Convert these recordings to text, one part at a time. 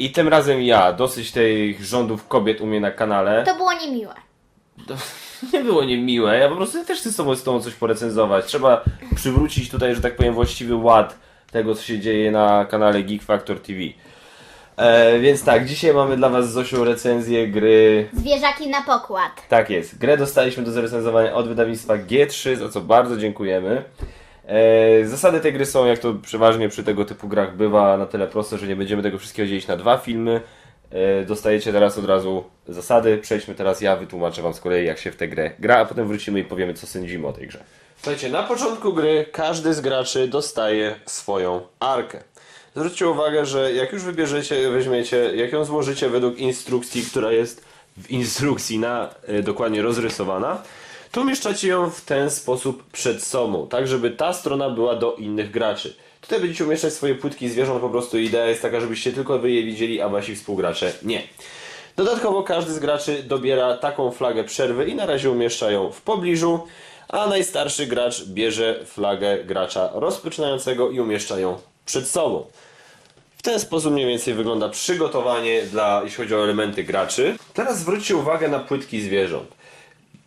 I tym razem ja, dosyć tych rządów kobiet u mnie na kanale. To było niemiłe. Nie było niemiłe, ja po prostu też chcę z tobą, z tobą coś porecenzować. Trzeba przywrócić tutaj, że tak powiem, właściwy ład tego, co się dzieje na kanale Geek Factor TV. E, więc tak, dzisiaj mamy dla was z Zosią recenzję gry Zwierzaki na pokład. Tak jest. Grę dostaliśmy do zrecenzowania od wydawnictwa G3, za co bardzo dziękujemy. E, zasady tej gry są, jak to przeważnie przy tego typu grach bywa, na tyle proste, że nie będziemy tego wszystkiego dzielić na dwa filmy. E, dostajecie teraz od razu zasady. Przejdźmy teraz, ja wytłumaczę Wam z kolei, jak się w tę grę gra, a potem wrócimy i powiemy, co sądzimy o tej grze. Słuchajcie, na początku gry każdy z graczy dostaje swoją arkę. Zwróćcie uwagę, że jak już wybierzecie, weźmiecie, jak ją złożycie według instrukcji, która jest w instrukcji na y, dokładnie rozrysowana, to umieszczacie ją w ten sposób przed sobą, tak żeby ta strona była do innych graczy. Tutaj będziecie umieszczać swoje płytki zwierząt, po prostu idea jest taka, żebyście tylko wy je widzieli, a wasi współgracze nie. Dodatkowo każdy z graczy dobiera taką flagę przerwy i na razie umieszcza ją w pobliżu, a najstarszy gracz bierze flagę gracza rozpoczynającego i umieszcza ją przed sobą. W ten sposób mniej więcej wygląda przygotowanie dla, jeśli chodzi o elementy graczy. Teraz zwróćcie uwagę na płytki zwierząt.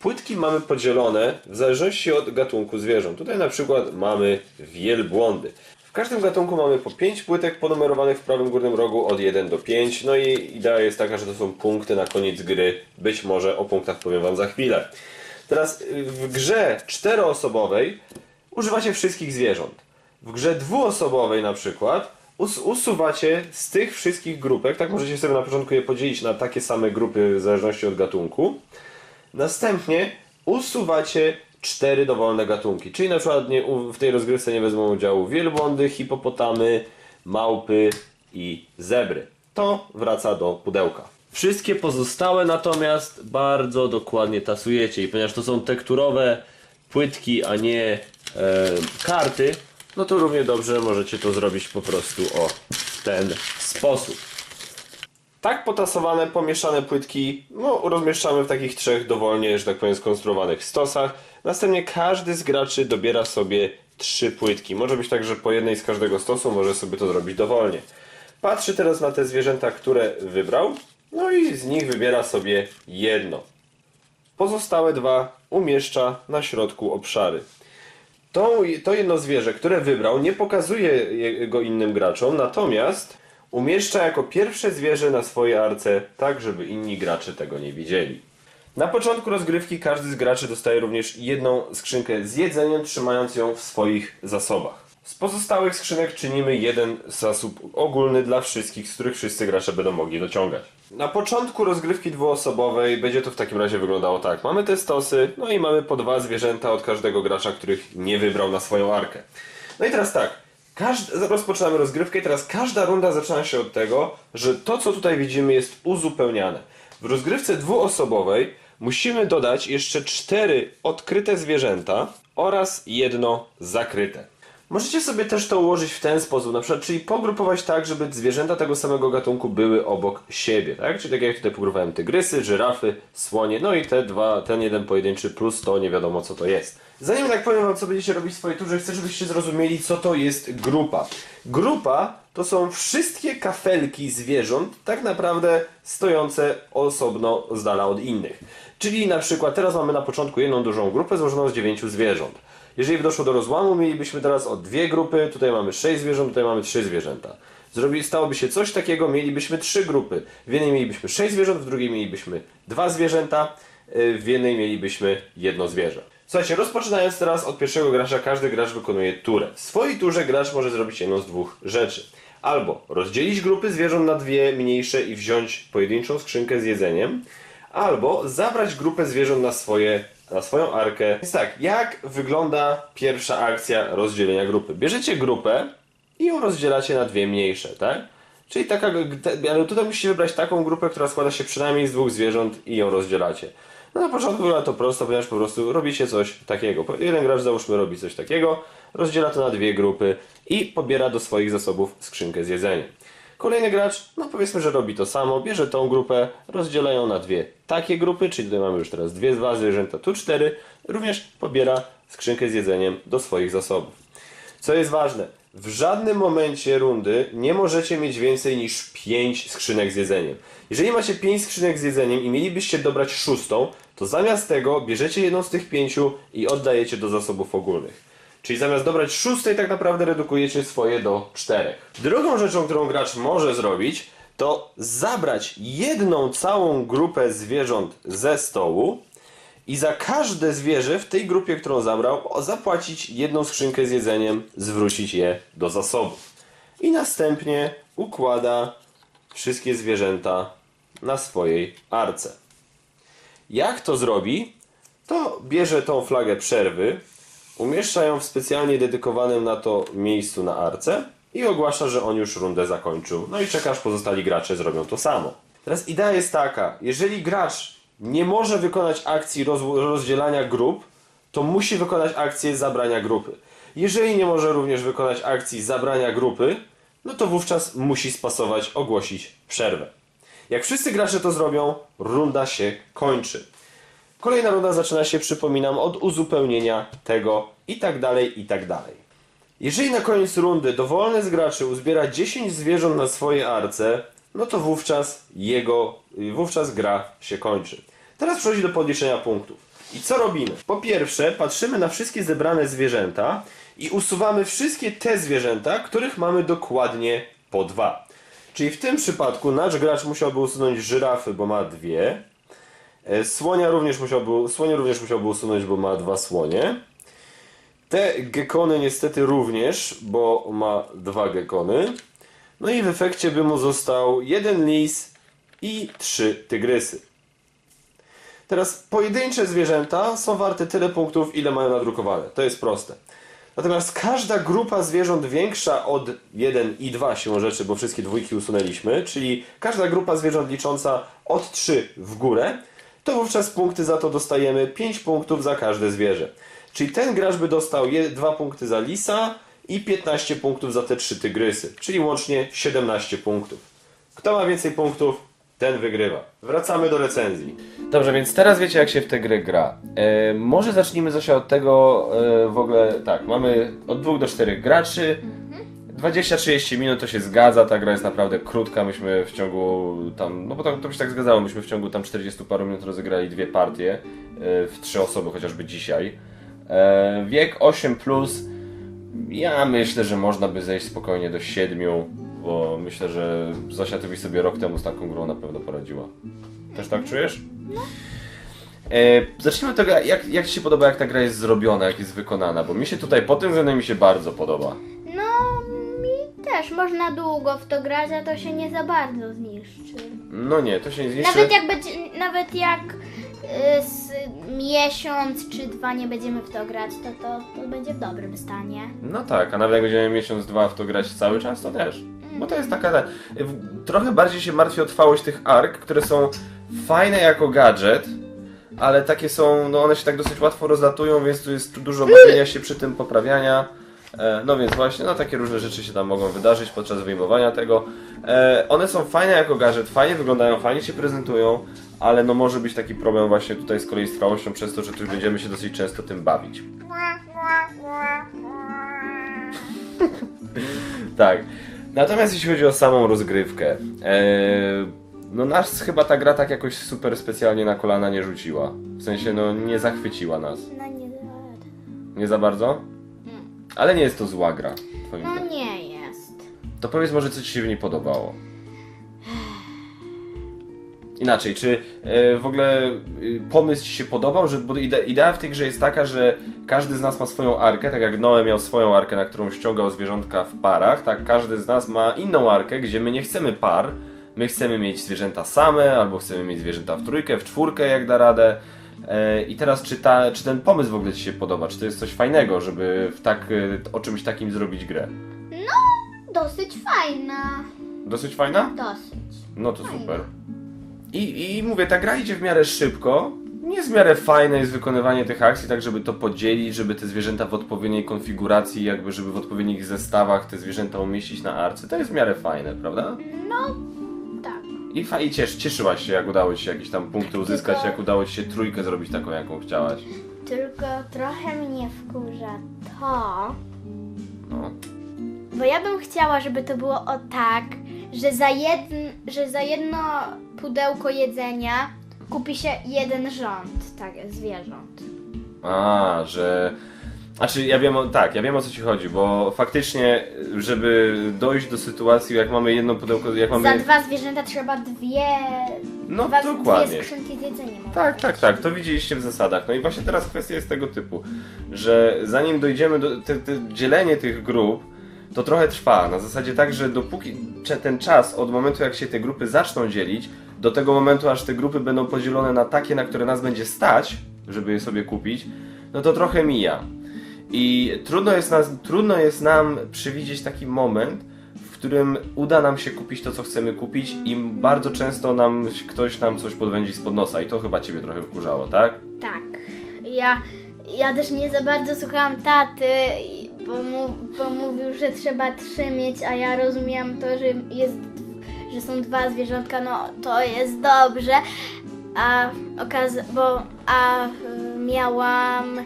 Płytki mamy podzielone w zależności od gatunku zwierząt. Tutaj na przykład mamy wielbłądy. W każdym gatunku mamy po 5 płytek ponumerowanych w prawym górnym rogu od 1 do 5. No i idea jest taka, że to są punkty na koniec gry. Być może o punktach powiem Wam za chwilę. Teraz y, w grze czteroosobowej używacie wszystkich zwierząt. W grze dwuosobowej na przykład us usuwacie z tych wszystkich grupek, tak możecie sobie na początku je podzielić na takie same grupy w zależności od gatunku. Następnie usuwacie cztery dowolne gatunki, czyli na przykład nie, w tej rozgrywce nie wezmą udziału wielbłądy, hipopotamy, małpy i zebry. To wraca do pudełka. Wszystkie pozostałe natomiast bardzo dokładnie tasujecie i ponieważ to są tekturowe płytki, a nie e, karty, no to równie dobrze możecie to zrobić po prostu o ten sposób. Tak potasowane, pomieszane płytki no, rozmieszczamy w takich trzech dowolnie, że tak powiem, skonstruowanych stosach. Następnie każdy z graczy dobiera sobie trzy płytki. Może być tak, że po jednej z każdego stosu może sobie to zrobić dowolnie. Patrzy teraz na te zwierzęta, które wybrał, no i z nich wybiera sobie jedno. Pozostałe dwa umieszcza na środku obszary. To, to jedno zwierzę, które wybrał, nie pokazuje je- go innym graczom, natomiast umieszcza jako pierwsze zwierzę na swojej arce, tak żeby inni gracze tego nie widzieli. Na początku rozgrywki każdy z graczy dostaje również jedną skrzynkę z jedzeniem, trzymając ją w swoich zasobach. Z pozostałych skrzynek czynimy jeden zasób ogólny dla wszystkich, z których wszyscy gracze będą mogli dociągać. Na początku rozgrywki dwuosobowej będzie to w takim razie wyglądało tak. Mamy te stosy, no i mamy po dwa zwierzęta od każdego gracza, których nie wybrał na swoją arkę. No i teraz tak, każd- rozpoczynamy rozgrywkę i teraz każda runda zaczyna się od tego, że to co tutaj widzimy jest uzupełniane. W rozgrywce dwuosobowej musimy dodać jeszcze cztery odkryte zwierzęta oraz jedno zakryte. Możecie sobie też to ułożyć w ten sposób, na przykład, czyli pogrupować tak, żeby zwierzęta tego samego gatunku były obok siebie, tak? Czyli tak jak tutaj pogrupowałem tygrysy, żyrafy, słonie, no i te dwa, ten jeden pojedynczy plus to nie wiadomo co to jest. Zanim tak powiem wam co będziecie robić w swojej turze, chcę żebyście zrozumieli co to jest grupa. Grupa to są wszystkie kafelki zwierząt, tak naprawdę stojące osobno z dala od innych. Czyli na przykład teraz mamy na początku jedną dużą grupę złożoną z dziewięciu zwierząt. Jeżeli by doszło do rozłamu, mielibyśmy teraz o dwie grupy, tutaj mamy sześć zwierząt, tutaj mamy trzy zwierzęta. Zrobi, stałoby się coś takiego, mielibyśmy trzy grupy. W jednej mielibyśmy sześć zwierząt, w drugiej mielibyśmy dwa zwierzęta, yy, w jednej mielibyśmy jedno zwierzę. Słuchajcie, rozpoczynając teraz od pierwszego gracza, każdy gracz wykonuje turę. W swojej turze gracz może zrobić jedną z dwóch rzeczy. Albo rozdzielić grupy zwierząt na dwie mniejsze i wziąć pojedynczą skrzynkę z jedzeniem, albo zabrać grupę zwierząt na, swoje, na swoją arkę. Więc tak, jak wygląda pierwsza akcja rozdzielenia grupy? Bierzecie grupę i ją rozdzielacie na dwie mniejsze, tak? Czyli taka, ale tutaj musicie wybrać taką grupę, która składa się przynajmniej z dwóch zwierząt i ją rozdzielacie. No na początku wygląda to prosto, ponieważ po prostu robicie coś takiego. Jeden gracz załóżmy robi coś takiego, rozdziela to na dwie grupy i pobiera do swoich zasobów skrzynkę z jedzeniem. Kolejny gracz, no powiedzmy, że robi to samo, bierze tą grupę, rozdziela ją na dwie takie grupy, czyli tutaj mamy już teraz dwie, dwa zwierzęta, tu cztery, również pobiera skrzynkę z jedzeniem do swoich zasobów. Co jest ważne, w żadnym momencie rundy nie możecie mieć więcej niż 5 skrzynek z jedzeniem. Jeżeli macie 5 skrzynek z jedzeniem i mielibyście dobrać szóstą, to zamiast tego bierzecie jedną z tych pięciu i oddajecie do zasobów ogólnych. Czyli zamiast dobrać szóstej, tak naprawdę redukujecie swoje do czterech. Drugą rzeczą, którą gracz może zrobić, to zabrać jedną całą grupę zwierząt ze stołu i za każde zwierzę w tej grupie, którą zabrał, zapłacić jedną skrzynkę z jedzeniem, zwrócić je do zasobu. I następnie układa wszystkie zwierzęta na swojej arce. Jak to zrobi? To bierze tą flagę przerwy, umieszcza ją w specjalnie dedykowanym na to miejscu na arce i ogłasza, że on już rundę zakończył. No i czekasz, pozostali gracze zrobią to samo. Teraz idea jest taka, jeżeli gracz nie może wykonać akcji roz rozdzielania grup, to musi wykonać akcję zabrania grupy. Jeżeli nie może również wykonać akcji zabrania grupy, no to wówczas musi spasować, ogłosić przerwę. Jak wszyscy gracze to zrobią, runda się kończy. Kolejna runda zaczyna się, przypominam, od uzupełnienia tego i tak dalej, i tak dalej. Jeżeli na koniec rundy dowolny z graczy uzbiera 10 zwierząt na swojej arce, no to wówczas jego, wówczas gra się kończy. Teraz przechodzi do podliczenia punktów. I co robimy? Po pierwsze, patrzymy na wszystkie zebrane zwierzęta i usuwamy wszystkie te zwierzęta, których mamy dokładnie po dwa. Czyli w tym przypadku nasz gracz musiałby usunąć żyrafy, bo ma dwie. E, Słonia również musiałby, słonie również musiałby usunąć, bo ma dwa słonie. Te gekony niestety również, bo ma dwa gekony. No i w efekcie by mu został jeden lis i trzy tygrysy. Teraz pojedyncze zwierzęta są warte tyle punktów, ile mają nadrukowane. To jest proste. Natomiast każda grupa zwierząt większa od 1 i 2 siłą rzeczy, bo wszystkie dwójki usunęliśmy, czyli każda grupa zwierząt licząca od 3 w górę, to wówczas punkty za to dostajemy 5 punktów za każde zwierzę. Czyli ten gracz by dostał 2 punkty za lisa i 15 punktów za te 3 tygrysy, czyli łącznie 17 punktów. Kto ma więcej punktów, ten wygrywa. Wracamy do recenzji. Dobrze, więc teraz wiecie jak się w tę grę gra. E, może zacznijmy Zosia od tego e, w ogóle, tak, mamy od 2 do 4 graczy. 20-30 minut to się zgadza, ta gra jest naprawdę krótka, myśmy w ciągu tam, no bo to, to by się tak zgadzało, myśmy w ciągu tam 40 paru minut rozegrali dwie partie e, w trzy osoby chociażby dzisiaj. E, wiek 8+, plus, ja myślę, że można by zejść spokojnie do 7, bo myślę, że Zosia ty byś sobie rok temu z taką grą na pewno poradziła. Też tak czujesz? E, zacznijmy od tego, jak, jak Ci się podoba, jak ta gra jest zrobiona, jak jest wykonana, bo mi się tutaj pod tym względem mi się bardzo podoba. No, mi też można długo w to grać, a to się nie za bardzo zniszczy. No nie, to się nie zniszczy. Nawet jak będzie, nawet jak z miesiąc czy dwa nie będziemy w to grać, to, to, to będzie w dobrym stanie. No tak, a nawet jak będziemy miesiąc, dwa w to grać cały czas, to też. Bo to jest taka... Trochę bardziej się martwi o trwałość tych ark, które są fajne jako gadżet, ale takie są, no one się tak dosyć łatwo rozlatują, więc tu jest dużo bawienia się przy tym, poprawiania. E, No więc właśnie, no takie różne rzeczy się tam mogą wydarzyć podczas wyjmowania tego. E, One są fajne jako gadżet, fajnie wyglądają, fajnie się prezentują, ale no może być taki problem właśnie tutaj z kolei z trwałością przez to, że tu będziemy się dosyć często tym bawić. Tak. Natomiast jeśli chodzi o samą rozgrywkę, e, no nas chyba ta gra tak jakoś super specjalnie na kolana nie rzuciła. W sensie, no nie zachwyciła nas. No nie, Nie za bardzo? Ale nie jest to zła gra. Twoim no zdaniem. nie jest. To powiedz może, co Ci się w niej podobało. Inaczej, czy e, w ogóle y, pomysł Ci się podobał? Że, bo ide, idea w tej grze jest taka, że każdy z nas ma swoją arkę, tak jak Noe miał swoją arkę, na którą ściągał zwierzątka w parach, tak każdy z nas ma inną arkę, gdzie my nie chcemy par, my chcemy mieć zwierzęta same, albo chcemy mieć zwierzęta w trójkę, w czwórkę, jak da radę. E, I teraz, czy, ta, czy ten pomysł w ogóle Ci się podoba? Czy to jest coś fajnego, żeby w tak, e, o czymś takim zrobić grę? Dosyć fajna. Dosyć fajna? Dosyć. No to super. I, I mówię, ta gra idzie w miarę szybko. Nie jest w miarę fajne jest wykonywanie tych akcji, tak żeby to podzielić, żeby te zwierzęta w odpowiedniej konfiguracji, jakby żeby w odpowiednich zestawach te zwierzęta umieścić na arce. To jest w miarę fajne, prawda? No, tak. I, fa- i ciesz, cieszyłaś się, jak udało Ci się jakieś tam punkty uzyskać, Tylko- jak udało Ci się trójkę zrobić taką, jaką chciałaś. Tylko trochę mnie wkurza to, No. bo ja bym chciała, żeby to było o tak, że za, jedn, że za jedno pudełko jedzenia kupi się jeden rząd, tak, zwierząt. A, że. Znaczy, ja wiem, o, tak, ja wiem o co ci chodzi, bo faktycznie, żeby dojść do sytuacji, jak mamy jedno pudełko, jak mamy. Za dwa zwierzęta trzeba dwie, No, dwa, dokładnie. dwie skrzynki z jedzeniem. Tak, tak, tak, to widzieliście w zasadach. No i właśnie teraz kwestia jest tego typu, że zanim dojdziemy do te, te dzielenie tych grup, to trochę trwa. Na zasadzie tak, że dopóki cze- ten czas od momentu jak się te grupy zaczną dzielić, do tego momentu aż te grupy będą podzielone na takie, na które nas będzie stać, żeby je sobie kupić, no to trochę mija. I trudno jest, nas, trudno jest nam przewidzieć taki moment, w którym uda nam się kupić to, co chcemy kupić i bardzo często nam ktoś nam coś podwędzi spod nosa i to chyba Ciebie trochę wkurzało, tak? Tak. Ja, ja też nie za bardzo słuchałam taty, bo, mu, bo mówił, że trzeba trzy mieć, a ja rozumiałam to, że jest, że są dwa zwierzątka, no to jest dobrze. A okaz, bo a y, miałam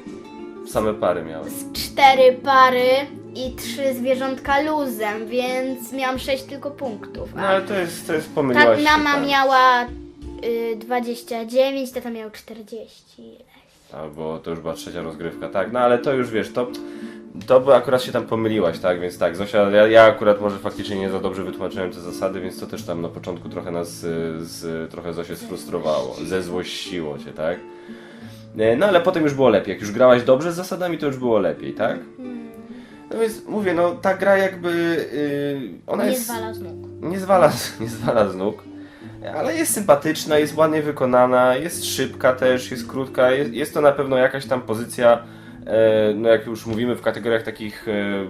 Same pary miały. z cztery pary i trzy zwierzątka luzem, więc miałam sześć tylko punktów. No ale to jest, to jest pomyliłaś się, mama tak. miała y, 29, tata miał 40. Albo to już była trzecia rozgrywka, tak? No ale to już wiesz, to, to by akurat się tam pomyliłaś, tak? Więc tak, Zosia, ja, ja akurat może faktycznie nie za dobrze wytłumaczyłem te zasady, więc to też tam na początku trochę nas, y, z, trochę Zosię sfrustrowało, zezłościło cię, tak? E, No ale potem już było lepiej, jak już grałaś dobrze z zasadami, to już było lepiej, tak? No więc mówię, no ta gra jakby, y, ona Nie jest zwala z nóg. nie zwala, nie zwala z nóg, ale jest sympatyczna, jest ładnie wykonana, jest szybka też, jest krótka, jest, jest to na pewno jakaś tam pozycja, no jak już mówimy w kategoriach takich e, e,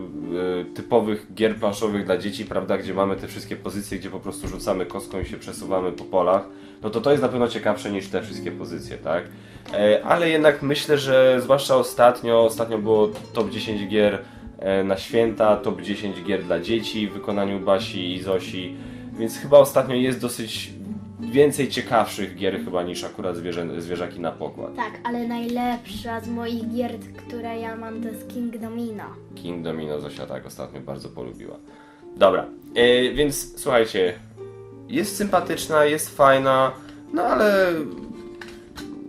typowych gier planszowych dla dzieci, prawda, gdzie mamy te wszystkie pozycje, gdzie po prostu rzucamy kostką i się przesuwamy po polach, no to to jest na pewno ciekawsze niż te wszystkie pozycje, tak? E, ale jednak myślę, że zwłaszcza ostatnio, ostatnio było top 10 gier e, na święta, top 10 gier dla dzieci w wykonaniu Basi i Zosi, więc chyba ostatnio jest dosyć więcej ciekawszych gier chyba niż akurat zwierzę, zwierzaki na pokład. Tak, ale najlepsza z moich gier, które ja mam, to jest King Domino. King Domino Zosia tak ostatnio bardzo polubiła. Dobra, e, więc słuchajcie, jest sympatyczna, jest fajna, no ale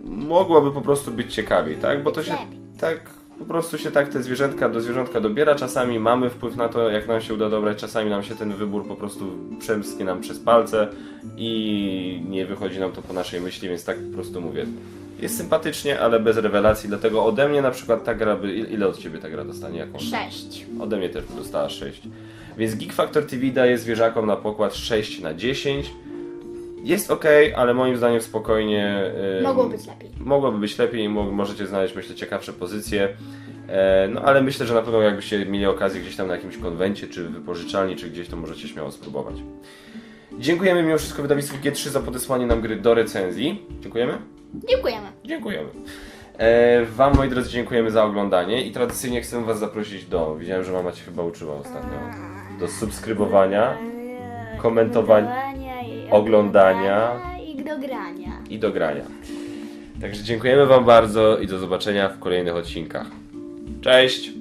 mogłaby po prostu być ciekawiej, tak? Bo to się tak po prostu się tak te zwierzętka do zwierzątka dobiera. Czasami mamy wpływ na to, jak nam się uda dobrać, czasami nam się ten wybór po prostu przemsknie nam przez palce i nie wychodzi nam to po naszej myśli, więc tak po prostu mówię. Jest sympatycznie, ale bez rewelacji, dlatego ode mnie na przykład ta gra by... Ile od Ciebie ta gra dostanie? Jaką? Sześć. Ode mnie też dostała 6. Więc Geek Factor TV daje zwierzakom na pokład 6 na 10. Jest ok, ale moim zdaniem spokojnie. Mogło być lepiej. Mogłoby być lepiej możecie znaleźć, myślę, ciekawsze pozycje. E, no ale myślę, że na pewno jakbyście mieli okazję gdzieś tam na jakimś konwencie, czy wypożyczalni, czy gdzieś, to możecie śmiało spróbować. Dziękujemy mimo wszystko wydawnictwu G3 za podesłanie nam gry do recenzji. Dziękujemy? Dziękujemy. Dziękujemy. E, wam, moi drodzy, dziękujemy za oglądanie i tradycyjnie chcę Was zaprosić do. Widziałem, że mama Cię chyba uczyła ostatnio. Do subskrybowania Komentowania oglądania. i do grania. i do grania. Także dziękujemy Wam bardzo i do zobaczenia w kolejnych odcinkach. Cześć!